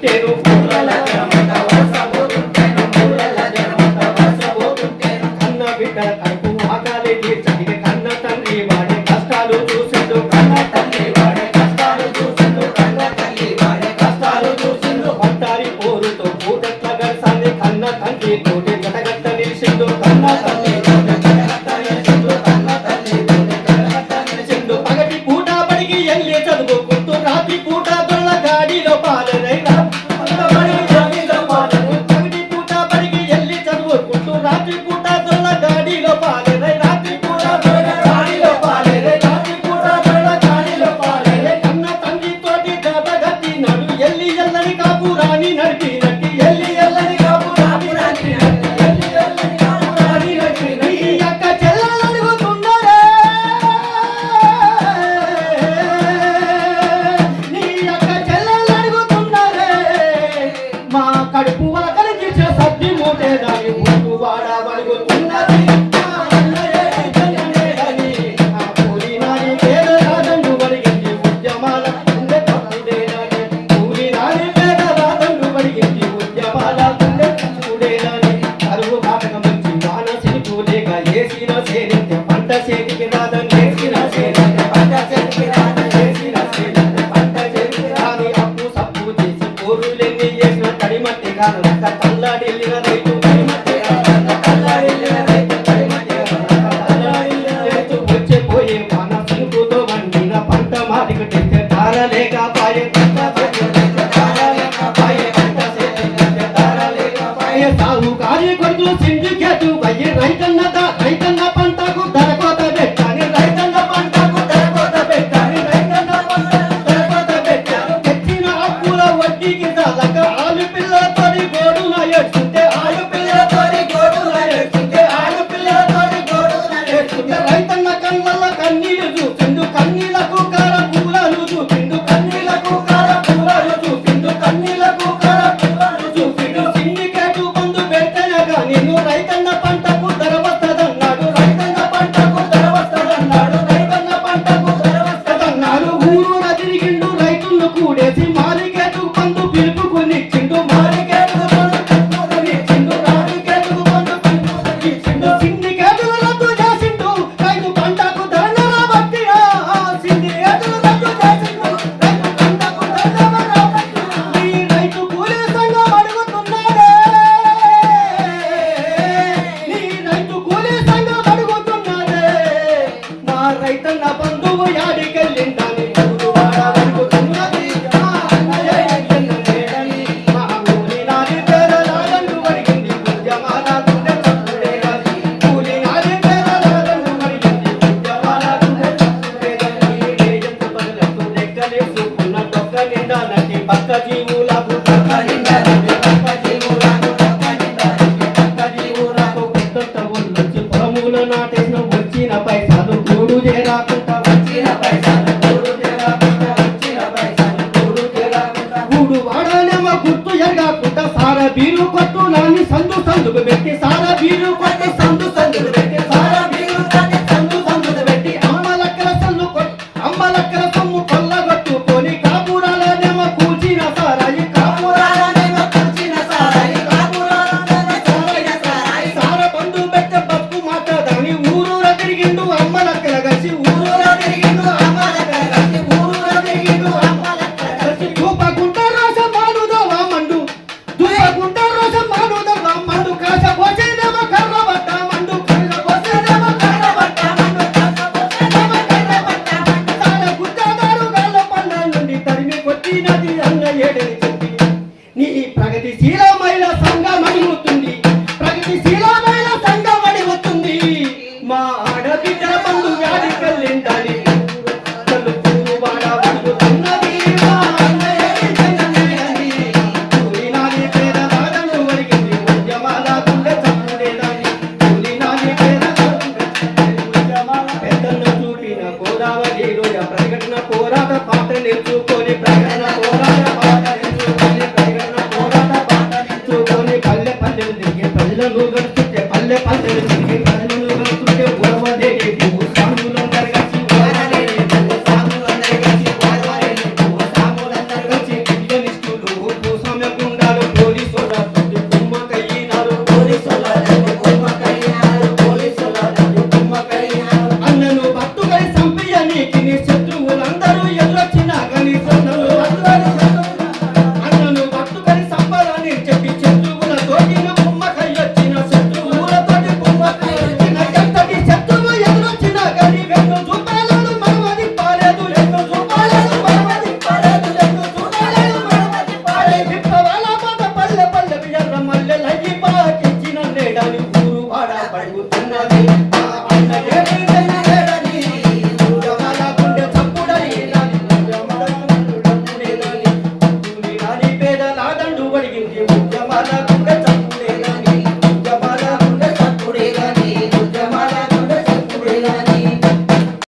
పుట్టేను పూలల జనమంట వలసపోతుంటేను పూలల జనమంట వలసపోతుంటేను కన్న బిడ్డ కడుపు ఆకాలి తీర్చడికి కన్న తండ్రి వాడి కష్టాలు చూసిండు కన్న తండ్రి వాడి కష్టాలు చూసిండు కన్న తల్లి చదువుకుంటూ రాత్రి పూట దొల్ల గాడిలో పాలన போய் ஆடு కొట్టు నాని సందు సందుకు పెట్టి సారా బీరు కొట్టి నీ ప్రగతిశీల మహిళా సంఘం